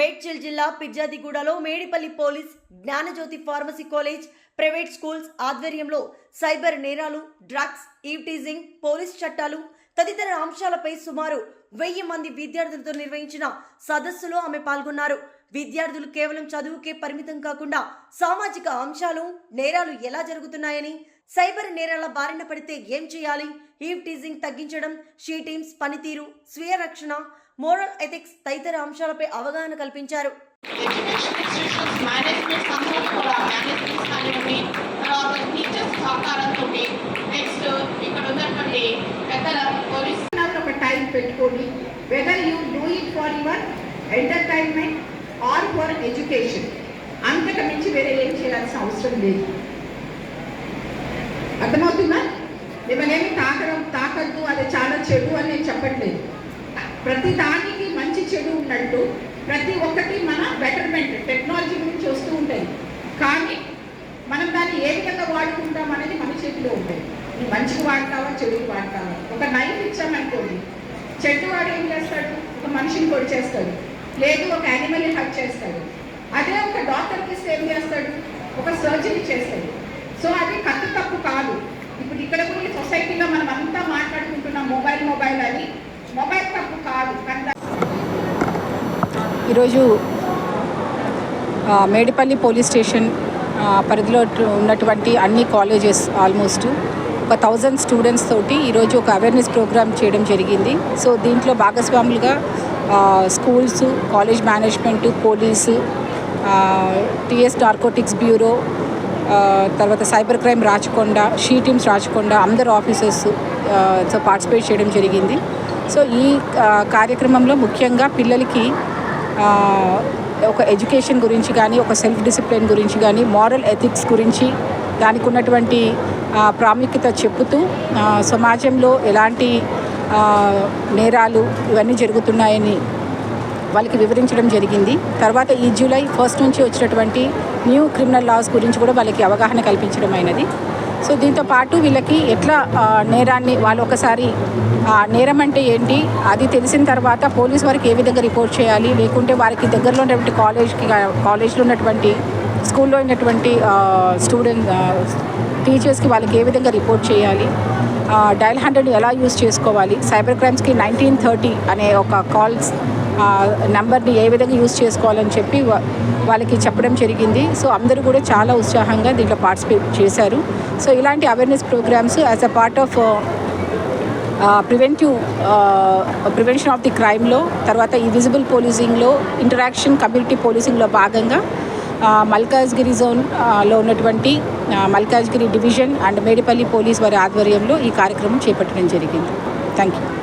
మేడ్చల్ జిల్లా పిజ్జాదిగూడలో Medipally police Gnanajyothi pharmacy college private schools ఆధ్వర్యంలో cyber నేరాలు డ్రగ్స్ ఈవ్టీజింగ్ పోలీస్ చట్టాలు తదితర అంశాలపై సుమారు వెయ్యి మంది విద్యార్థులతో నిర్వహించిన సదస్సులో ఆమె పాల్గొన్నారు. విద్యార్థులు కేవలం చదువుకే పరిమితం కాకుండా సామాజిక అంశాలు నేరాలు ఎలా జరుగుతున్నాయని సైబర్ నేరాల బారిన పడితే ఏం చేయాలి ఈవ్ టీజింగ్ తగ్గించడం షీ టీమ్స్ పనితీరు స్వీయ రక్షణ మోరల్ ఎథిక్స్ తదితర అంశాలపై అవగాహన కల్పించారు. ఎడ్యుకేషన్ మేనేజ్మెంట్ నెక్స్ట్ ఇక్కడ time whether you do it for your entertainment or for education అంతకు మించి వేరే ఏం చేయాల్సిన అవసరం లేదు అర్థమవుతుందా మిమ్మల్ని ఏమి తాకడం తాకద్దు అది చాలా చెడు అని నేను చెప్పట్లేదు ప్రతి దానికి మంచి చెడు ఉన్నట్టు ప్రతి ఒక్కటి మన బెటర్మెంట్ టెక్నాలజీ గురించి వస్తూ ఉంటాయి. కానీ మనం దాన్ని ఏ విధంగా వాడుకుంటాం అనేది మన చేతిలో ఉంటుంది నువ్వు మంచికి వాడతావా చెడుకి వాడతావా? ఒక నైఫ్ ఇచ్చామనుకోండి చెట్టు వాడు ఏం చేస్తాడు? ఒక మనిషిని పొడి చేస్తాడు. లేదు ఒక యానిమల్ని హక్ చేస్తాడు. అదే ఒక డాక్టర్కి ఇస్తే ఏం చేస్తాడు? ఒక సర్జరీ చేస్తాడు. సో అది కత్తి తప్పు కాదు. ఇప్పుడు ఇక్కడ కూడా సొసైటీలో మనం అంతా మాట్లాడుతున్నాం మొబైల్ మొబైల్ అని మొబైల్ తప్పు కాదు కానీ దాన్ని ఈరోజు మేడిపల్లి పోలీస్ స్టేషన్ పరిధిలో ఉన్నటువంటి అన్ని కాలేజెస్ ఆల్మోస్ట్ ఒక థౌజండ్ స్టూడెంట్స్ తోటి ఈరోజు ఒక అవేర్నెస్ ప్రోగ్రామ్ చేయడం జరిగింది. సో దీంట్లో భాగస్వాములుగా schools college management police TS narcotics bureau తర్వాత cyber crime Rachakonda she teams Rachakonda అందరు ఆఫీసర్స్ సో పార్టిసిపేట్ చేయడం జరిగింది. సో ఈ కార్యక్రమంలో ముఖ్యంగా పిల్లలకి ఒక ఎడ్యుకేషన్ గురించి కానీ ఒక సెల్ఫ్ డిసిప్లిన్ గురించి కానీ మారల్ ఎథిక్స్ గురించి దానికి ఉన్నటువంటి ప్రాముఖ్యత చెప్పుతూ సమాజంలో ఎలాంటి నేరాలు ఇవన్నీ జరుగుతున్నాయని వాళ్ళకి వివరించడం జరిగింది. తర్వాత ఈ జూలై ఫస్ట్ నుంచి వచ్చినటువంటి న్యూ క్రిమినల్ లాస్ గురించి కూడా వాళ్ళకి అవగాహన కల్పించడం అయినది సో దీంతో పాటు వీళ్ళకి ఎట్లా నేరాన్ని వాళ్ళు ఒకసారి నేరం అంటే ఏంటి అది తెలిసిన తర్వాత పోలీస్ వారికి ఏ విధంగా రిపోర్ట్ చేయాలి లేకుంటే వారికి దగ్గరలో ఉన్నటువంటి కాలేజ్కి కాలేజ్లో ఉన్నటువంటి స్కూల్లో ఉన్నటువంటి స్టూడెంట్ టీచర్స్కి వాళ్ళకి ఏ విధంగా రిపోర్ట్ చేయాలి డయల్ హండ్రెడ్ ఎలా యూస్ చేసుకోవాలి సైబర్ క్రైమ్స్కి నైన్టీన్ థర్టీ అనే ఒక కాల్స్ నెంబర్ని ఏ విధంగా యూస్ చేసుకోవాలని చెప్పి వాళ్ళకి చెప్పడం జరిగింది. సో అందరూ కూడా చాలా ఉత్సాహంగా దీంట్లో పార్టిసిపేట్ చేశారు. సో ఇలాంటి awareness programmes as a part of preventive prevention of the క్రైమ్లో తర్వాత ఈ విజిబుల్ పోలీసింగ్లో ఇంటరాక్షన్ కమ్యూనిటీ పోలీసింగ్లో భాగంగా మల్కాజ్గిరి జోన్లో ఉన్నటువంటి Malkajgiri division and Medipally police వారి ఆధ్వర్యంలో ఈ కార్యక్రమం చేపట్టడం జరిగింది. Thank you